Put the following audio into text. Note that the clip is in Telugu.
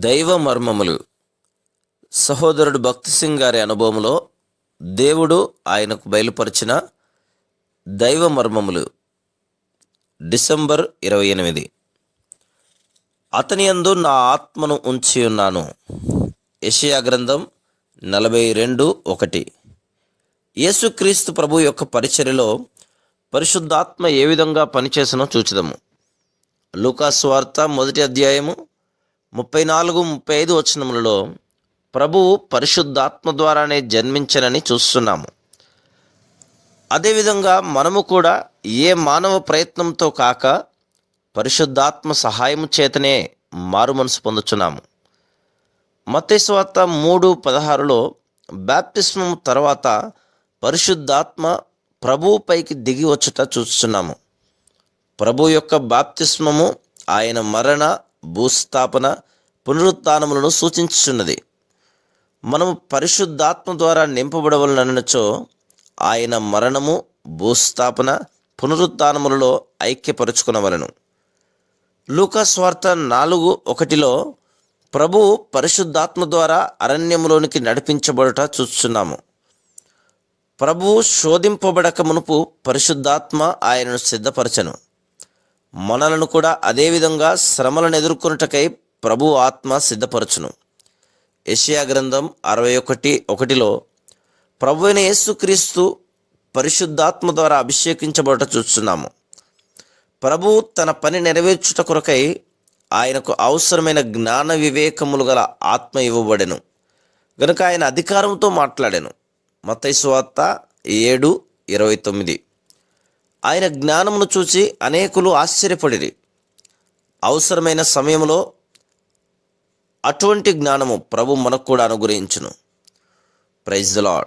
దైవ మర్మములు సహోదరుడు భక్తి సింగ్ గారి అనుభవంలో దేవుడు ఆయనకు బయలుపరిచిన దైవ మర్మములు డిసెంబర్ ఇరవై ఎనిమిది. అతని యందు నా ఆత్మను ఉంచి ఉన్నాను. యషయా గ్రంథం నలభై రెండు ఒకటి. యేసుక్రీస్తు ప్రభు యొక్క పరిచర్యలో పరిశుద్ధాత్మ ఏ విధంగా పనిచేసినో చూచుదాము. లూకాస్ వార్త మొదటి అధ్యాయము ముప్పై నాలుగు ముప్పై ఐదు వచనములలో ప్రభువు పరిశుద్ధాత్మ ద్వారానే జన్మించనని చూస్తున్నాము. అదేవిధంగా మనము కూడా ఏ మానవ ప్రయత్నంతో కాక పరిశుద్ధాత్మ సహాయం చేతనే మారు మనసు పొందుచున్నాము. మతేశ్వార్త మూడు పదహారులో బ్యాప్టిస్మం తర్వాత పరిశుద్ధాత్మ ప్రభువుపైకి దిగి వచ్చుట చూస్తున్నాము. ప్రభు యొక్క బాప్తిస్మము ఆయన మరణ భూస్థాపన పునరుత్నములను సూచించుచున్నది. మనము పరిశుద్ధాత్మ ద్వారా నింపబడవలనచో ఆయన మరణము భూస్థాపన పునరుత్నములలో ఐక్యపరుచుకునవలను. లూకాస్వార్త నాలుగు ఒకటిలో ప్రభు పరిశుద్ధాత్మ ద్వారా అరణ్యములోనికి నడిపించబడుట చూస్తున్నాము ప్రభువు శోధింపబడక మునుపు పరిశుద్ధాత్మ ఆయనను సిద్ధపరచను. మనలను కూడా అదేవిధంగా శ్రమలను ఎదుర్కొనుటకై ప్రభు ఆత్మ సిద్ధపరచును. యెషయా గ్రంథం అరవై ఒకటి ఒకటిలో ప్రభు అయిన యేసుక్రీస్తు పరిశుద్ధాత్మ ద్వారా అభిషేకించబడట చూస్తున్నాము. ప్రభు తన పని నెరవేర్చుట కొరకై ఆయనకు అవసరమైన జ్ఞాన వివేకములు గల ఆత్మ ఇవ్వబడెను. గనుక ఆయన అధికారంతో మాట్లాడాను. మతైస్వార్త ఏడు ఇరవై తొమ్మిది. ఆయన జ్ఞానమును చూచి అనేకులు ఆశ్చర్యపడిరి. అవసరమైన సమయంలో అటువంటి జ్ఞానము ప్రభు మనకు కూడా అనుగ్రహించును. Praise the lord